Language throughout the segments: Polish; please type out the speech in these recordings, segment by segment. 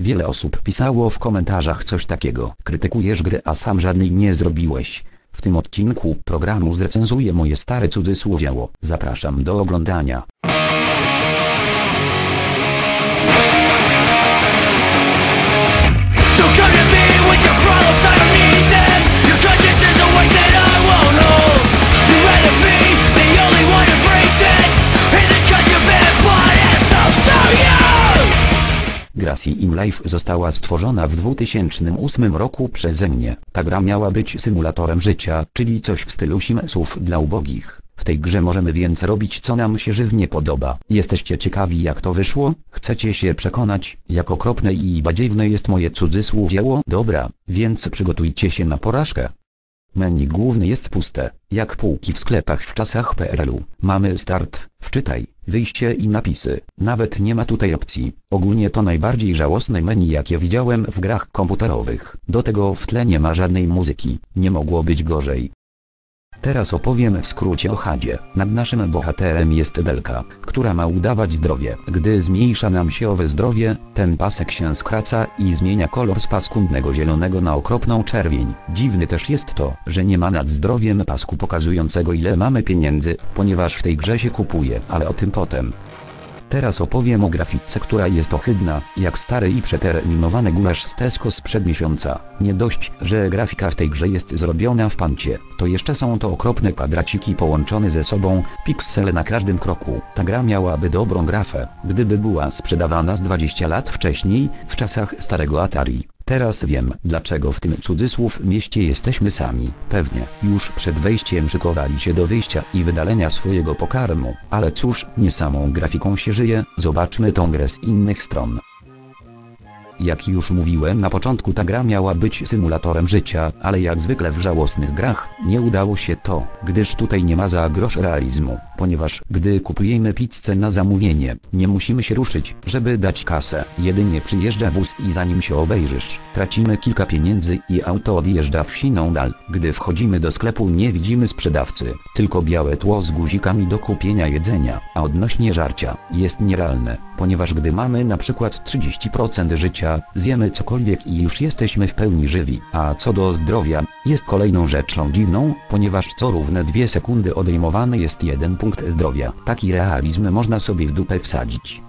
Wiele osób pisało w komentarzach coś takiego. Krytykujesz grę, a sam żadnej nie zrobiłeś. W tym odcinku programu zrecenzuję moje stare cudzysłowioło. Zapraszam do oglądania. Gracie in Life została stworzona w 2008 roku przeze mnie. Ta gra miała być symulatorem życia, czyli coś w stylu Simsów dla ubogich. W tej grze możemy więc robić co nam się żywnie podoba. Jesteście ciekawi jak to wyszło? Chcecie się przekonać, jak okropne i badziewne jest moje cudzysłówieło? Dobra, więc przygotujcie się na porażkę. Menu główne jest puste, jak półki w sklepach w czasach PRL-u. Mamy start, wczytaj, wyjście i napisy. Nawet nie ma tutaj opcji. Ogólnie to najbardziej żałosne menu jakie widziałem w grach komputerowych. Do tego w tle nie ma żadnej muzyki. Nie mogło być gorzej. Teraz opowiem w skrócie o Hadzie. Nad naszym bohaterem jest Belka, która ma udawać zdrowie. Gdy zmniejsza nam się owe zdrowie, ten pasek się skraca i zmienia kolor z paskudnego zielonego na okropną czerwień. Dziwny też jest to, że nie ma nad zdrowiem pasku pokazującego ile mamy pieniędzy, ponieważ w tej grze się kupuje, ale o tym potem. Teraz opowiem o grafice, która jest ohydna, jak stary i przeterminowany gulasz z Tesco sprzed miesiąca. Nie dość, że grafika w tej grze jest zrobiona w pancie, to jeszcze są to okropne kwadraciki połączone ze sobą, piksele na każdym kroku. Ta gra miałaby dobrą grafę, gdyby była sprzedawana z 20 lat wcześniej, w czasach starego Atari. Teraz wiem, dlaczego w tym cudzysłów mieście jesteśmy sami. Pewnie, już przed wejściem szykowali się do wyjścia i wydalenia swojego pokarmu. Ale cóż, nie samą grafiką się żyje, zobaczmy tą grę z innych stron. Jak już mówiłem na początku ta gra miała być symulatorem życia, ale jak zwykle w żałosnych grach, nie udało się to, gdyż tutaj nie ma za grosz realizmu, ponieważ gdy kupujemy pizzę na zamówienie, nie musimy się ruszyć, żeby dać kasę, jedynie przyjeżdża wóz i zanim się obejrzysz, tracimy kilka pieniędzy i auto odjeżdża w siną dal. Gdy wchodzimy do sklepu nie widzimy sprzedawcy, tylko białe tło z guzikami do kupienia jedzenia, a odnośnie żarcia, jest nierealne, ponieważ gdy mamy na przykład 30% życia, zjemy cokolwiek i już jesteśmy w pełni żywi. A co do zdrowia, jest kolejną rzeczą dziwną, ponieważ co równe dwie sekundy odejmowany jest jeden punkt zdrowia. Taki realizm można sobie w dupę wsadzić.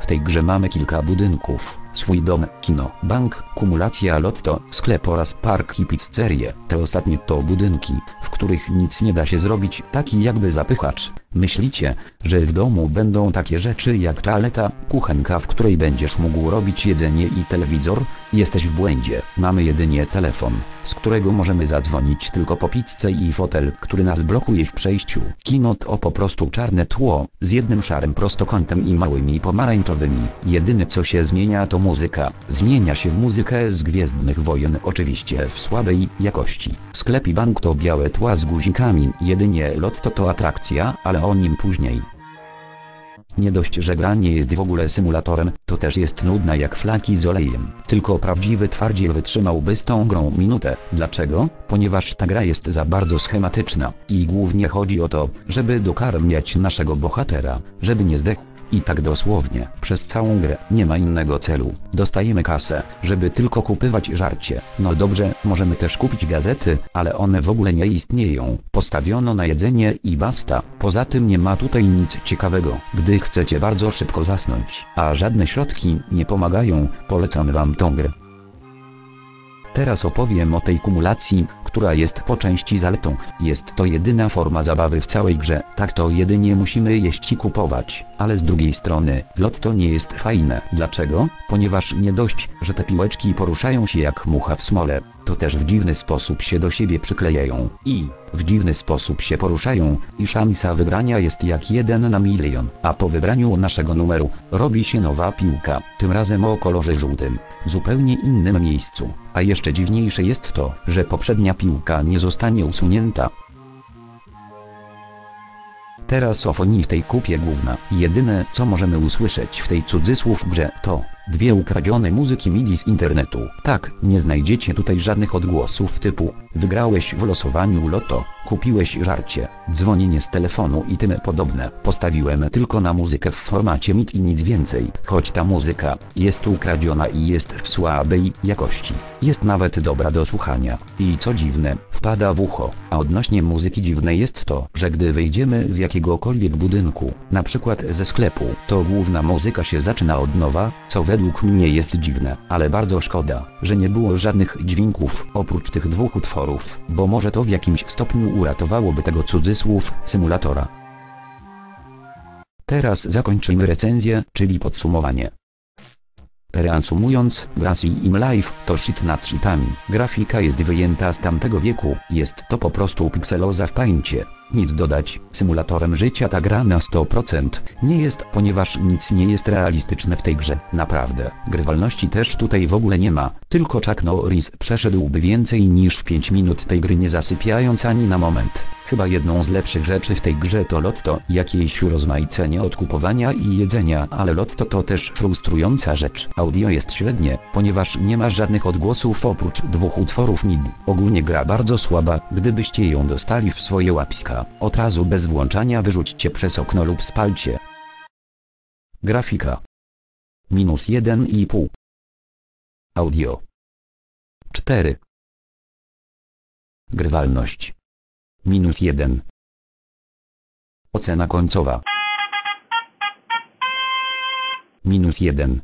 W tej grze mamy kilka budynków, swój dom, kino, bank, kumulacja lotto, sklep oraz park i pizzerię. Te ostatnie to budynki, w których nic nie da się zrobić, taki jakby zapychacz. Myślicie, że w domu będą takie rzeczy jak toaleta, kuchenka w której będziesz mógł robić jedzenie i telewizor? Jesteś w błędzie. Mamy jedynie telefon, z którego możemy zadzwonić tylko po pizzę i fotel, który nas blokuje w przejściu. Kino to po prostu czarne tło, z jednym szarym prostokątem i małymi pomarańczowymi. Jedyne co się zmienia to muzyka. Zmienia się w muzykę z Gwiezdnych Wojen oczywiście w słabej jakości. Sklep i bank to białe tła z guzikami, jedynie lotto to atrakcja, ale o nim później. Nie dość, że gra nie jest w ogóle symulatorem, to też jest nudna jak flaki z olejem. Tylko prawdziwy twardziel wytrzymałby z tą grą minutę. Dlaczego? Ponieważ ta gra jest za bardzo schematyczna. I głównie chodzi o to, żeby dokarmiać naszego bohatera, żeby nie zdechł. I tak dosłownie, przez całą grę, nie ma innego celu. Dostajemy kasę, żeby tylko kupywać żarcie. No dobrze, możemy też kupić gazety, ale one w ogóle nie istnieją. Postawiono na jedzenie i basta. Poza tym nie ma tutaj nic ciekawego. Gdy chcecie bardzo szybko zasnąć, a żadne środki nie pomagają, polecam wam tą grę. Teraz opowiem o tej kumulacji, która jest po części zaletą. Jest to jedyna forma zabawy w całej grze. Tak to jedynie musimy jeść i kupować. Ale z drugiej strony, lotto nie jest fajne. Dlaczego? Ponieważ nie dość, że te piłeczki poruszają się jak mucha w smole, to też w dziwny sposób się do siebie przyklejają. I w dziwny sposób się poruszają i szansa wygrania jest jak jeden na milion. A po wybraniu naszego numeru, robi się nowa piłka, tym razem o kolorze żółtym, zupełnie innym miejscu. A jeszcze dziwniejsze jest to, że poprzednia piłka nie zostanie usunięta. Teraz o fonii w tej kupie główna. Jedyne co możemy usłyszeć w tej cudzysłów grze to Dwie ukradzione muzyki MIDI z internetu. Tak, nie znajdziecie tutaj żadnych odgłosów typu wygrałeś w losowaniu loto, kupiłeś żarcie, dzwonienie z telefonu i tym podobne. Postawiłem tylko na muzykę w formacie MIDI i nic więcej, choć ta muzyka jest ukradziona i jest w słabej jakości. Jest nawet dobra do słuchania. I co dziwne, wpada w ucho. A odnośnie muzyki dziwne jest to, że gdy wyjdziemy z jakiegokolwiek budynku, na przykład ze sklepu, to główna muzyka się zaczyna od nowa, co według mnie jest dziwne, ale bardzo szkoda, że nie było żadnych dźwięków oprócz tych dwóch utworów, bo może to w jakimś stopniu uratowałoby tego cudzysłów symulatora. Teraz zakończymy recenzję, czyli podsumowanie. Reasumując, Grassy Im Life to shit nad shitami. Grafika jest wyjęta z tamtego wieku, jest to po prostu pikseloza w paincie. Nic dodać, symulatorem życia ta gra na 100% nie jest, ponieważ nic nie jest realistyczne w tej grze. Naprawdę, grywalności też tutaj w ogóle nie ma, tylko Chuck Norris przeszedłby więcej niż 5 minut tej gry nie zasypiając ani na moment. Chyba jedną z lepszych rzeczy w tej grze to lotto, jakieś urozmaicenie od kupowania i jedzenia, ale lotto to też frustrująca rzecz. Audio jest średnie, ponieważ nie ma żadnych odgłosów oprócz dwóch utworów MIDI. Ogólnie gra bardzo słaba, gdybyście ją dostali w swoje łapiska, od razu bez włączania wyrzućcie przez okno lub spalcie. Grafika. Minus 1,5. Audio. 4. Grywalność. Minus 1. Ocena końcowa. Minus 1.